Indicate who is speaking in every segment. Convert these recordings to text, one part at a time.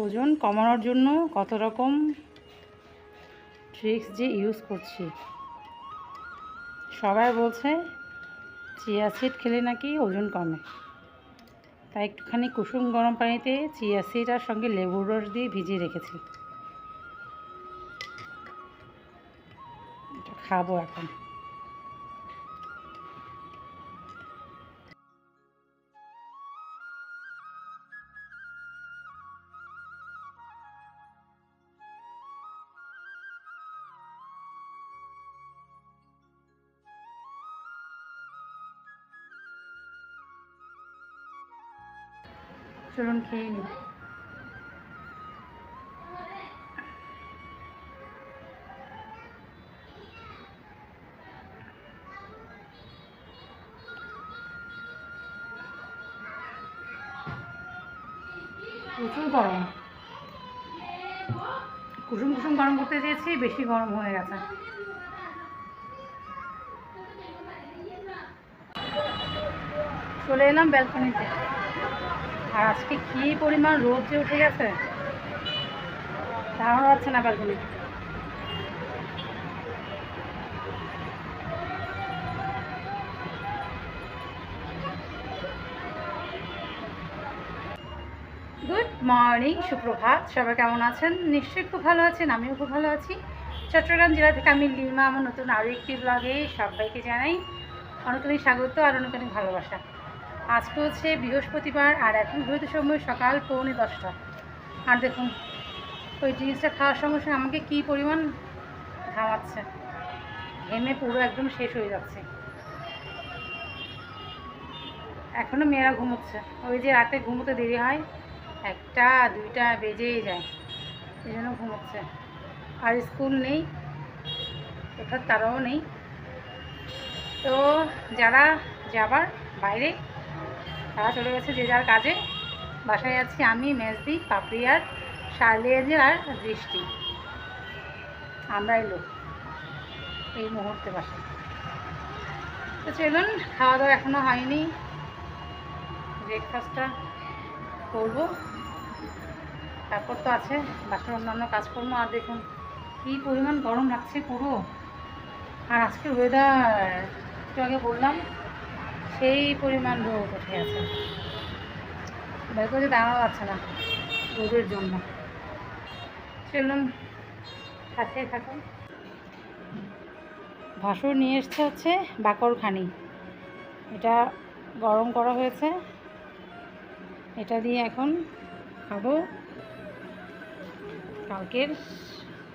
Speaker 1: ওজন কমানোর জন্য কত রকম ট্রিক্স যে ইউজ করছি? সবাই বলছে, চিয়া সিড খেলে নাকি ওজন কমে? তাই একটুখানি কুসুম গরম পানিতে চিয়া সিড আর সঙ্গে লেবুর রস দিয়ে ভিজিয়ে রেখেছি। এটা খাব এখন। প্রচুর গরম। কুসুম কুসুম গরম করতে চেয়েছি বেশি গরম হয়ে গেছে। চলে এলাম ব্যালকনিতে। আর আজকে কী পরিমাণ রোদ যে উঠে গেছে? দাঁড়ানো যাচ্ছে না ব্যালকনি গুড মর্নিং সুপ্রভাত। সবাই কেমন আছেন? নিশ্চয়ই খুব ভালো আছেন, আমিও খুব ভালো আছি। চট্টগ্রাম জেলা থেকে আমি লিমা, আমার নতুন আরও একটি ব্লগে সবাইকে জানাই অনেক অনেক স্বাগত আর অনেক অনেক ভালোবাসা। আজকে হচ্ছে বৃহস্পতিবার আর এখন হয়তো সময় সকাল পৌনে দশটা। আর দেখুন, ওই জিনিসটা খাওয়ার সঙ্গে সঙ্গে আমাকে কী পরিমাণ ঘামাচ্ছে ঘেমে পুরো একদম শেষ হয়ে যাচ্ছে। এখনও মেয়েরা ঘুমোচ্ছে। ওই যে রাতে ঘুমোতে দেরি হয়, একটা, দুইটা বেজেই যায়। এই জন্য ঘুমোচ্ছে। আর স্কুল নেই কোথাও তারাও নেই। তো যারা যাবার বাইরে তারা চলে গেছে, যে যার কাজে। বাসায় আছি আমি, মেজদি, পাপড়িয়ার শার্লিয়াজের আর দৃষ্টি। আমরা এলো এই মুহূর্তে বাসায়। তো চলুন খাওয়া দাওয়া এখনও হয়নি। ব্রেকফাস্টটা করব। তারপর তো আছে, বাসার অন্যান্য কাজকর্ম। আর দেখুন, কী পরিমাণ গরম লাগছে পুরো। আর আজকের ওয়েদার একটু আগে বললাম সেই পরিমাণ রোদ উঠে আছে। বের করে দাঁড়ানো যাচ্ছে না রোদের জন্য। চলুন সাথে থাকুন। ভাসুর নিয়ে এসছে হচ্ছে বাকরখানি। এটা গরম করা হয়েছে। এটা দিয়ে এখন খাব কালকের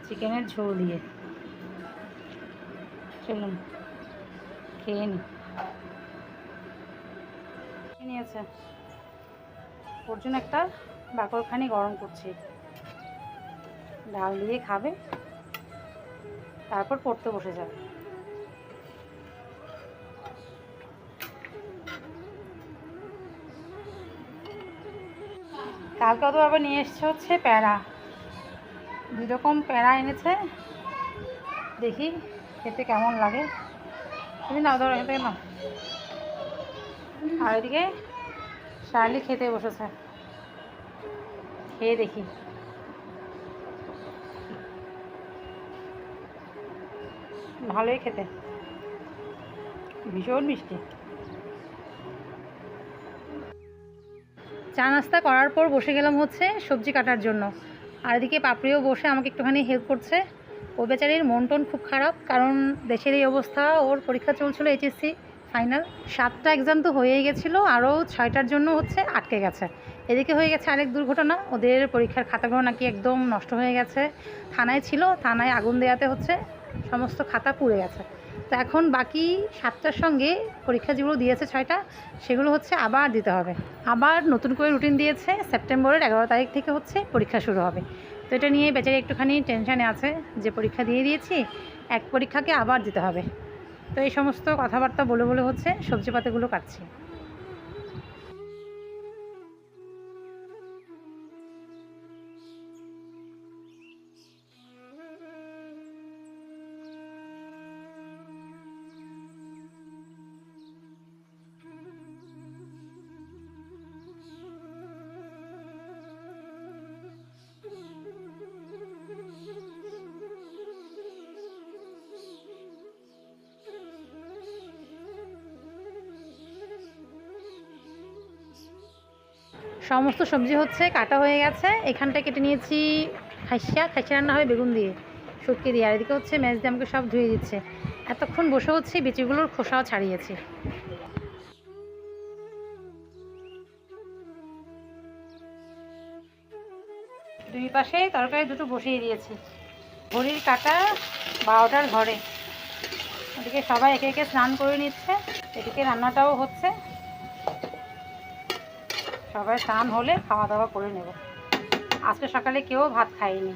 Speaker 1: চিকেনের ঝোল দিয়ে। চলুন, খেয়ে নি। খেয়ে নিয়েছে ওর জন্য একটা বাকরখানি গরম করছি। ডাল দিয়ে খাবে, তারপর পড়তে বসে যাবে। কালকে তো আবার নিয়ে এসছে হচ্ছে প্যারা। দুই রকম প্যারা এনেছে। দেখি খেতে কেমন লাগে। তুমি নাও ধরো থেকে নাও। আর এদিকে শার্লি খেতে বসেছে। খেয়ে দেখি। ভালোই খেতে। ভীষণ মিষ্টি। চা নাস্তা করার পর বসে গেলাম হচ্ছে সবজি কাটার জন্য। আর এদিকে পাপড়িও বসে আমাকে একটুখানি হেল্প করছে। ও বেচারির মন টন খুব খারাপ, কারণ দেশের এই অবস্থা, ওর পরীক্ষা চলছিল এইচএসসি ফাইনাল সাতটা এক্সাম তো হয়েই গেছিল, আরও ছয়টার জন্য হচ্ছে আটকে গেছে। এদিকে হয়ে গেছে আরেক দুর্ঘটনা, ওদের পরীক্ষার খাতাগুলো নাকি একদম নষ্ট হয়ে গেছে। থানায় ছিল, থানায় আগুন দেওয়াতে হচ্ছে সমস্ত খাতা পুড়ে গেছে। তো এখন বাকি সাতটার সঙ্গে পরীক্ষা যেগুলো দিয়েছে ছয়টা, সেগুলো হচ্ছে আবার দিতে হবে। আবার নতুন করে রুটিন দিয়েছে, সেপ্টেম্বরের এগারো তারিখ থেকে হচ্ছে পরীক্ষা শুরু হবে। তো এটা নিয়ে বেচারি একটুখানি টেনশানে আছে, যে পরীক্ষা দিয়ে দিয়েছি, এক পরীক্ষাকে আবার দিতে হবে। তো এই সমস্ত কথাবার্তা বলে বলে হচ্ছে সবজি পাতাগুলো কাটছি। সমস্ত সবজি হচ্ছে, কাটা হয়ে গেছে। এখানটায় কেটে নিয়েছি খাইসা খাইসা রান্না হবে বেগুন দিয়ে, শুটকি দিয়ে। আর এদিকে হচ্ছে ম্যাচ দিয়ে আমাকে সব ধুয়ে দিচ্ছে। এতক্ষণ বসে হচ্ছে বিচিগুলোর খোসাও ছাড়িয়েছি। দুই পাশে তরকারি দুটো বসিয়ে দিয়েছি। ঘড়ির কাটা বারোটার ঘরে। ওদিকে সবাই একে একে স্নান করে নিচ্ছে। এদিকে রান্নাটাও হচ্ছে। সবাই স্নান হলে খাওয়া দাওয়া করে নেব। আজকে সকালে কেউ ভাত খায়নি।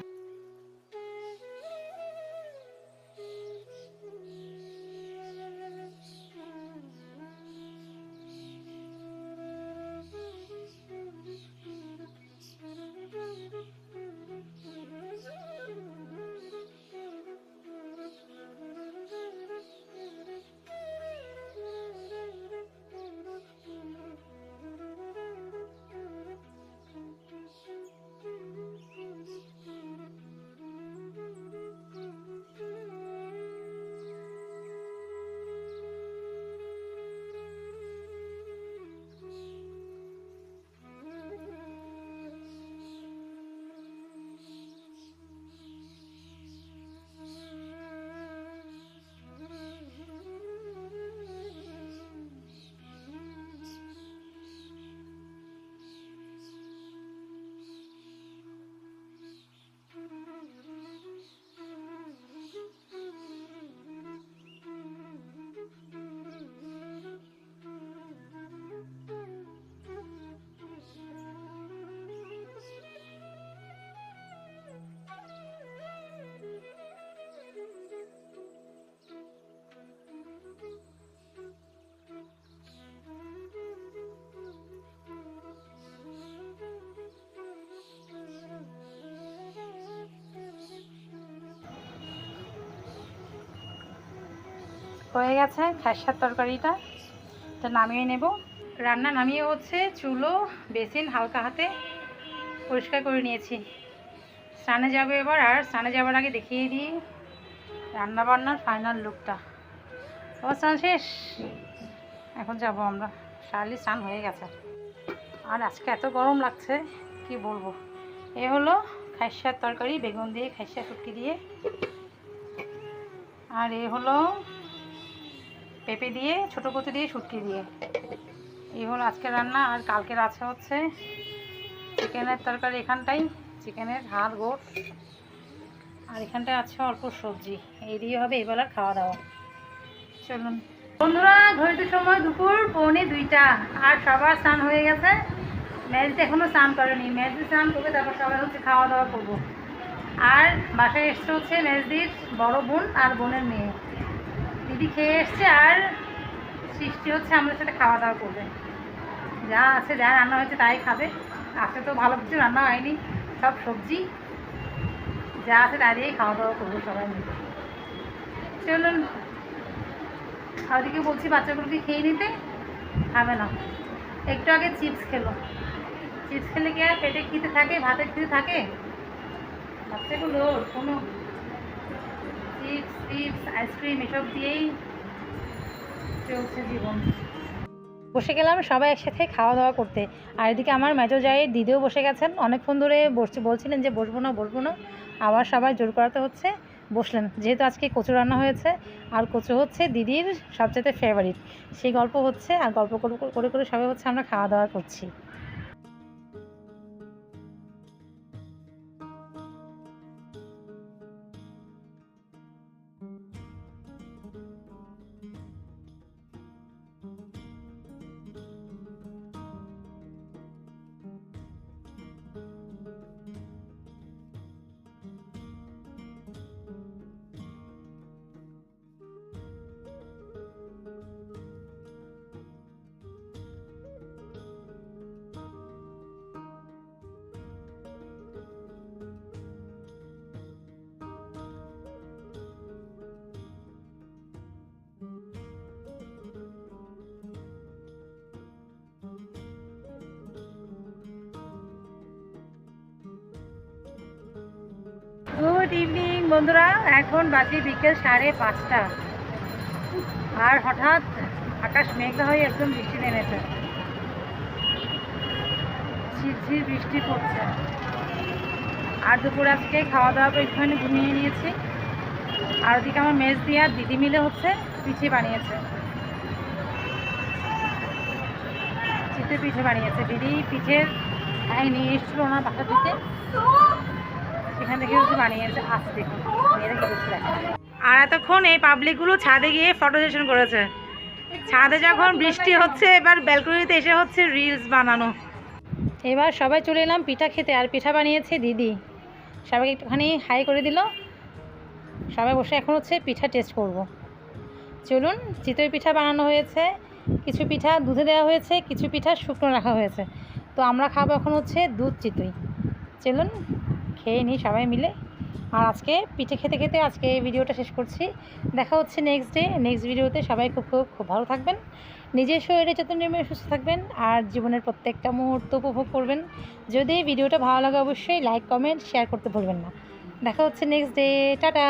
Speaker 1: হয়ে গেছে খাসার তরকারিটা। এটা নামিয়ে নেব। রান্না নামিয়ে হচ্ছে চুলো, বেসিন হালকা হাতে পরিষ্কার করে নিয়েছি। স্নানে যাব এবার, আর স্নানে যাবার আগে দেখিয়ে দিই রান্না বান্নার ফাইনাল লুকটা তোমার স্নান শেষ। এখন যাব আমরা। শালি স্নান হয়ে গেছে। আর আজকে এত গরম লাগছে, কি বলব? এ হলো খাইসার তরকারি, বেগুন দিয়ে খাইসা শুটকি দিয়ে। আর এ হলো পেঁপে দিয়ে, ছোটো কচু দিয়ে, শুটকি দিয়ে। এই হলো আজকের রান্না, আর কালকের আছে হচ্ছে চিকেনের তরকারি এখানটাই, চিকেনের হাড় গোট আর এখানটায় আছে অল্প সবজি। এই দিয়ে হবে এবেলার খাওয়া দাওয়া চলুন। বন্ধুরা, ঘড়িতে সময় দুপুর, পৌনে দুইটা। আর সবার স্নান হয়ে গেছে। ম্যাজিতে এখনও স্নান করেনি। ম্যাজিদ স্নান করবে, তারপর সবাই হচ্ছে খাওয়া দাওয়া করব। আর বাসায় এসছে হচ্ছে মেজদির বড় বোন আর বোনের মেয়ে। দিদি খেয়ে এসছে আর সৃষ্টি হচ্ছে আমাদের সাথে খাওয়া দাওয়া করবে। যা আছে, যা রান্না হয়েছে তাই খাবে। আজকে তো ভালো কিছু রান্না হয়নি, সব সবজি। যা আছে তা দিয়েই খাওয়া দাওয়া করব সবাই মিলে। চলুন, ওদিকে বলছি বাচ্চাগুলোকে খেয়ে নিতে। খাবে না। একটু আগে চিপস খেলো। চিপস খেলে কি আর পেটে খিদে থাকে, ভাতে খিদে থাকে? বাচ্চাগুলো কোনো চিপস টিপস আইসক্রিম এসব দিয়েই চলছে জীবন। বসে গেলাম সবাই একসাথে খাওয়া দাওয়া করতে। আর এদিকে আমার মেজো জায়ের দিদিও বসে গেছেন। অনেকক্ষণ ধরে বসছে, বলছিলেন যে, বসবো না বসবো না। আবার সবাই জোর করাতে হচ্ছে, বসলেন। যেহেতু আজকে কচু রান্না হয়েছে, আর কচু হচ্ছে দিদির সবচেয়ে ফেভারিট সেই গল্প হচ্ছে, আর গল্প করে করে করে সবাই হচ্ছে আমরা খাওয়া দাওয়া করছি। বন্ধুরা, এখন বাজে বিকেল সাড়ে পাঁচটা। আর হঠাৎ আকাশ মেঘলা হয়ে একদম বৃষ্টি নেমেছে। ঝিরঝির বৃষ্টি পড়ছে। আর দুপুরে আজকে খাওয়া দাওয়া করে একটুখানি ঘুমিয়ে নিয়েছি। আর ওদিকে আমার মেজ দিয়ে আর দিদি মিলে হচ্ছে পিঠে বানিয়েছে। চিতে পিঠে বানিয়েছে। দিদি হ্যাঁ নিয়ে এসেছিল ওনার বাসা থেকে। সেখান থেকে হচ্ছে বানিয়েছে আর এতক্ষণ এই পাবলিকগুলো ছাদে গিয়ে ফটো সেশন করেছে। ছাদে যখন বৃষ্টি হচ্ছে, এবার ব্যালকনিতে এসে হচ্ছে রিলস বানানো। এবার সবাই চলে এলাম পিঠা খেতে, আর পিঠা বানিয়েছে দিদি। সবাইকে একটুখানি হাই করে দিল। সবাই বসে এখন হচ্ছে পিঠা টেস্ট করব। চলুন, চিতই পিঠা বানানো হয়েছে, কিছু পিঠা দুধে দেওয়া হয়েছে, কিছু পিঠা শুকনো রাখা হয়েছে। তো আমরা খাব এখন হচ্ছে দুধ চিতই। চলুন খেয়ে নিই সবাই মিলে। আর আজকে পিঠে খেতে খেতে আজকে এই ভিডিওটা শেষ করছি। দেখা হচ্ছে নেক্সট ডে নেক্সট ভিডিওতে সবাই খুব খুব খুব ভালো থাকবেন। নিজের শরীরে যত নিয়মে সুস্থ থাকবেন আর জীবনের প্রত্যেকটা মুহূর্ত উপভোগ করবেন। যদি ভিডিওটা ভালো লাগে অবশ্যই লাইক কমেন্ট শেয়ার করতে ভুলবেন না। দেখা হচ্ছে নেক্সট ডে টাটা!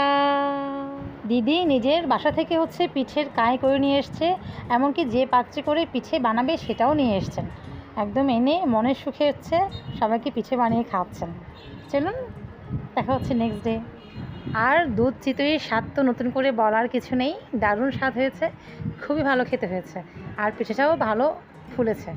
Speaker 1: দিদি নিজের বাসা থেকে হচ্ছে পিঠের কায় করে নিয়ে এসছে। এমনকি যে পাত্রে করে পিঠে বানাবে সেটাও নিয়ে এসছেন। একদম এনে মনের সুখে হচ্ছে সবাইকে পিঠে বানিয়ে খাওয়াচ্ছেন। চলুন দেখা হচ্ছে নেক্সট ডে আর দুধ চিতইয়ের স্বাদ তো নতুন করে বলার কিছু নেই, দারুণ স্বাদ হয়েছে, খুবই ভালো খেতে হয়েছে। আর পিঠেটাও ভালো ফুলেছে।